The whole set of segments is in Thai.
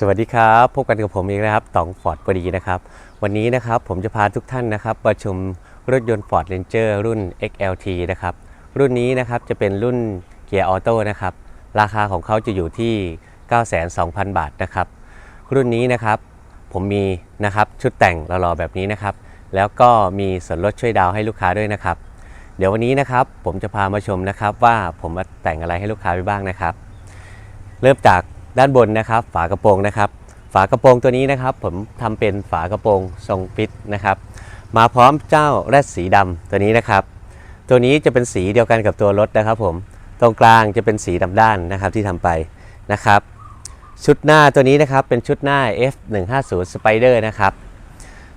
สวัสดีครับพบกันกับผมอีกนะครับตองฟอร์ดพอดีนะครับ วันนี้นะครับผมจะพาทุกท่านนะครับประชมรถยนต์ Ford Ranger รุ่น XLT นะครับรุ่นนี้นะครับจะเป็นรุ่นเกียร์ออโต้นะครับราคาของเขาจะอยู่ที่92,000 บาทนะครับ รุ่นนี้นะครับผมมีนะครับชุดแต่งหล่อๆแบบนี้นะครับ แล้วก็มีส่วนลดช่วยดาวให้ลูกค้าด้วยนะครับ เดี๋ยววันนี้นะครับผมจะพามาชมนะครับว่าผมมาแต่งอะไรให้ลูกค้าไปบ้างนะครับ เริ่มจาก ด้านบนนะครับ ฝากระโปรงนะครับ ฝากระโปรงตัวนี้นะครับ ผมทำเป็นฝากระโปรงทรงฟิตนะครับ มาพร้อมเจ้าแรดสีดำตัวนี้นะครับ ตัวนี้จะเป็นสีเดียวกันกับตัวรถนะครับ ผมตรงกลางจะเป็นสีดำด้านนะครับที่ทำไปนะครับ ชุดหน้าตัวนี้นะครับเป็นชุดหน้า F150 Spider นะครับ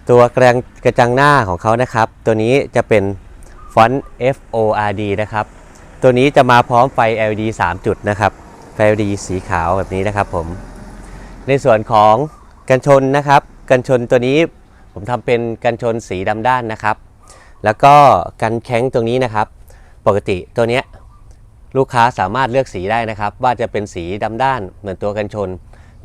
ตัวกระจังกระจังหน้าของเขานะครับ ตัวนี้จะเป็นฟอนต์ FORD นะครับ ตัวนี้จะมาพร้อมไฟ LED 3 จุดนะครับ ไฟ LED สีขาวแบบนี้นะครับผม ในส่วนของกันชนนะครับ กันชนตัวนี้ผมทำเป็นกันชนสีดำด้านนะครับ แล้วก็กันแข้งตรงนี้นะครับ ปกติตัวเนี้ยลูกค้าสามารถเลือกสีได้นะครับ ว่าจะเป็นสีดำด้านเหมือนตัวกันชน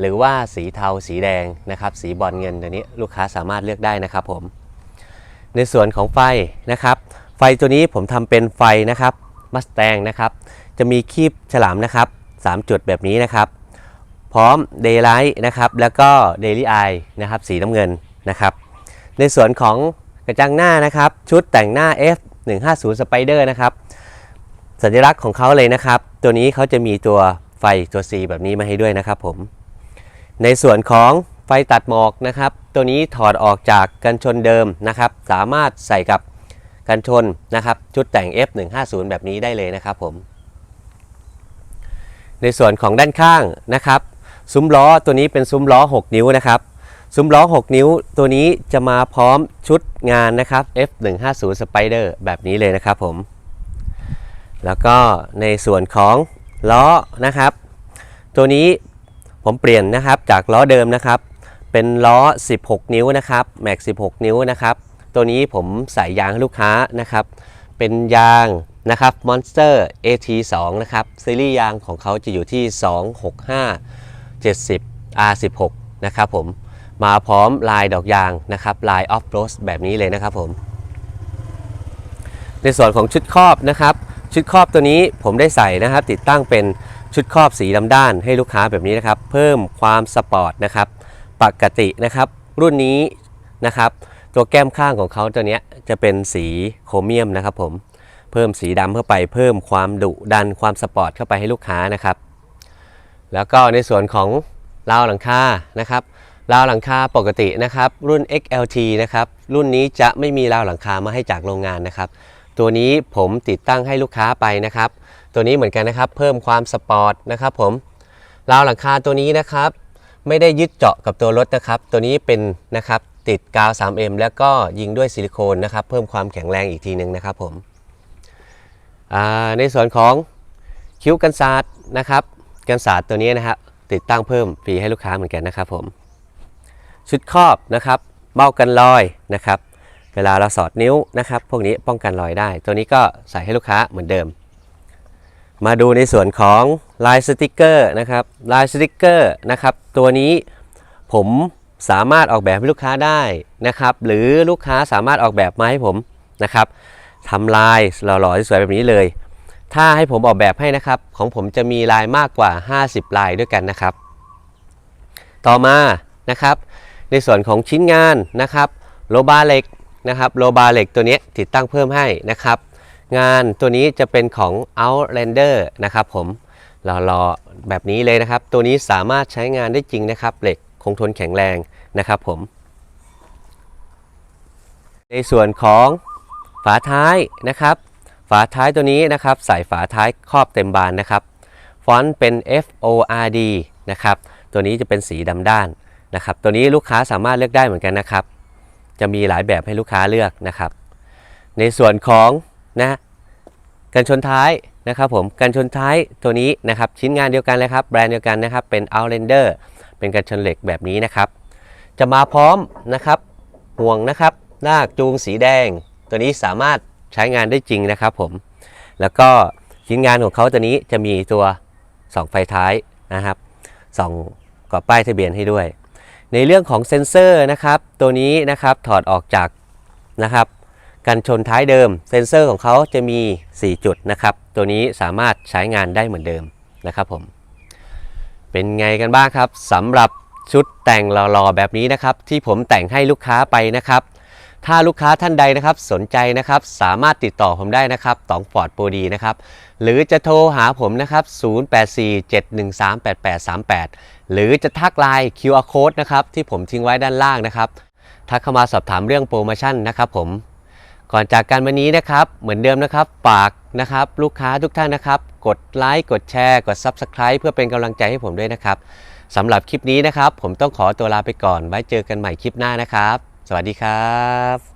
หรือว่าสีเทาสีแดงนะครับ สีบอลเงินตัวนี้ลูกค้าสามารถเลือกได้นะครับผม ในส่วนของไฟนะครับ ไฟตัวนี้ผมทำเป็นไฟนะครับมัสแตงนะครับ จะมีคีบฉลามนะครับ 3 จุดแบบนี้นะครับ พร้อม Daylight นะครับ แล้วก็ Daily Eye นะครับ สีน้ำเงินนะครับ ในส่วนของกระจังหน้านะครับ ชุดแต่งหน้า F 150 Spider นะครับ สัญลักษณ์ของเขาเลยนะครับ ตัวนี้เขาจะมีตัวไฟตัว C แบบนี้มาให้ด้วยนะครับผม ในส่วนของไฟตัดหมอกนะครับ ตัวนี้ถอดออกจากกันชนเดิมนะครับ สามารถใส่กับกันชนนะครับ ชุดแต่ง F150 แบบนี้ได้เลยนะครับผม ในส่วนของด้านข้างนะครับ ซุ้มล้อตัวนี้เป็นซุ้มล้อ 6 นิ้วนะครับ ซุ้มล้อ 6 นิ้วตัวนี้จะมาพร้อมชุดงานนะครับ F150 Spider แบบนี้เลยนะครับผม แล้วก็ในส่วนของล้อนะครับ ตัวนี้ผมเปลี่ยนนะครับจากล้อเดิมนะครับ เป็นล้อ 16 นิ้วนะครับแม็ก 16 นิ้วนะครับ ตัวนี้ผมใส่ยางให้ลูกค้านะครับ เป็นยาง นะครับ Monster AT2 นะครับซีรีส์ยางของเขาจะอยู่ที่ 265 70 R16 นะครับผมมาพร้อมลายดอกยางนะครับลายออฟโรดแบบนี้เลยนะครับผมในส่วนของชุดครอบนะครับ ชุดครอบตัวนี้ผมได้ใส่นะครับ ติดตั้งเป็นชุดครอบสีดำด้านให้ลูกค้าแบบนี้นะครับ เพิ่มความสปอร์ตนะครับปกตินะครับ รุ่นนี้นะครับ ตัวแก้มข้างของเขาตัวนี้จะเป็นสีโครเมียมนะครับผม พิ่มสีดำเข้าไปเพิ่มความดุดันความสปอร์ตเข้าไปให้ลูกค้านะครับ แล้วก็ในส่วนของราวหลังคานะครับราวหลังคาปกตินะครับ รุ่น XLT นะครับรุ่นนี้จะไม่มีราวหลังคามาให้จากโรงงานนะครับ ตัวนี้ผมติดตั้งให้ลูกค้าไปนะครับ ตัวนี้เหมือนกันนะครับ เพิ่มความสปอร์ตนะครับ ผมราวหลังคาตัวนี้นะครับ ไม่ได้ยึดเจาะกับตัวรถนะครับ ตัวนี้เป็นนะครับติดกาว 3M แล้วก็ยิงด้วยซิลิโคนนะครับ เพิ่มความแข็งแรงอีกทีหนึ่งนะครับผม ในส่วนของคิ้วกันศาสตร์นะครับ กันศาสตร์ตัวนี้นะครับติดตั้งเพิ่มฟรีให้ลูกค้าเหมือนกันนะครับผมชุดครอบนะครับเบ้ากันรอยนะครับ เวลาเราสอดนิ้วนะครับ พวกนี้ป้องกันรอยได้ ตัวนี้ก็ใส่ให้ลูกค้าเหมือนเดิม มาดูในส่วนของลายสติกเกอร์นะครับลายสติกเกอร์นะครับ ตัวนี้ผมสามารถออกแบบให้ลูกค้าได้นะครับ หรือลูกค้าสามารถออกแบบมาให้ผมนะครับ ทำลายหล่อๆสวยๆแบบนี้เลย ถ้าให้ผมออกแบบให้นะครับ ของผมจะมีลายมากกว่า 50 ลายด้วยกันนะครับ ต่อมานะครับ ในส่วนของชิ้นงานนะครับโลบาเหล็กนะครับโลบาเหล็กตัวนี้ติดตั้งเพิ่มให้นะครับ งานตัวนี้จะเป็นของ Outlander นะครับผมรอๆแบบนี้เลยนะครับ ตัวนี้สามารถใช้งานได้จริงนะครับ เหล็กคงทนแข็งแรงนะครับผม ในส่วนของ ฝาท้ายนะครับ ฝาท้ายตัวนี้นะครับใส่ฝาท้ายครอบเต็มบานนะครับ ฟอนต์เป็น F O R D นะครับตัวนี้จะเป็นสีดำด้านนะครับ ตัวนี้ลูกค้าสามารถเลือกได้เหมือนกันนะครับ จะมีหลายแบบให้ลูกค้าเลือกนะครับ ในส่วนของนะกันชนท้ายนะครับผมกันชนท้ายตัวนี้นะครับชิ้นงานเดียวกันเลยครับแบรนด์เดียวกันนะครับเป็น Outlander เป็นกันชนเหล็กแบบนี้นะครับ จะมาพร้อมนะครับห่วงนะครับลากจูงสีแดง ตัวนี้สามารถใช้งานได้จริงนะครับผม แล้วก็ชิ้นงานของเขาตัวนี้จะมีตัวส่องไฟท้ายนะครับส่องกรอบป้ายทะเบียนให้ด้วย ในเรื่องของเซ็นเซอร์นะครับตัวนี้นะครับถอดออกจากนะครับกันชนท้ายเดิม เซ็นเซอร์ของเขาจะมี 4 จุดนะครับ ตัวนี้สามารถใช้งานได้เหมือนเดิมนะครับผม เป็นไงกันบ้างครับสำหรับชุดแต่งหล่อๆแบบนี้นะครับ ที่ผมแต่งให้ลูกค้าไปนะครับ ถ้าลูกค้าท่านใดนะครับสนใจนะครับสามารถติดต่อผมได้นะครับตองฟอร์ดโปรดีนะครับหรือจะโทรหาผมนะครับ 0847138838 หรือจะทักไลน์ QR code นะครับที่ผมทิ้งไว้ด้านล่างนะครับทักเข้ามาสอบถามเรื่องโปรโมชั่นนะครับผมก่อนจากกันวันนี้นะครับเหมือนเดิมนะครับฝากนะครับลูกค้าทุกท่านนะครับ กดไลค์กดแชร์กด Subscribe เพื่อเป็นกำลังใจให้ผมด้วยนะครับสำหรับคลิปนี้นะครับ ผมต้องขอตัวลาไปก่อนไว้เจอกันใหม่คลิปหน้านะครับ สวัสดีครับ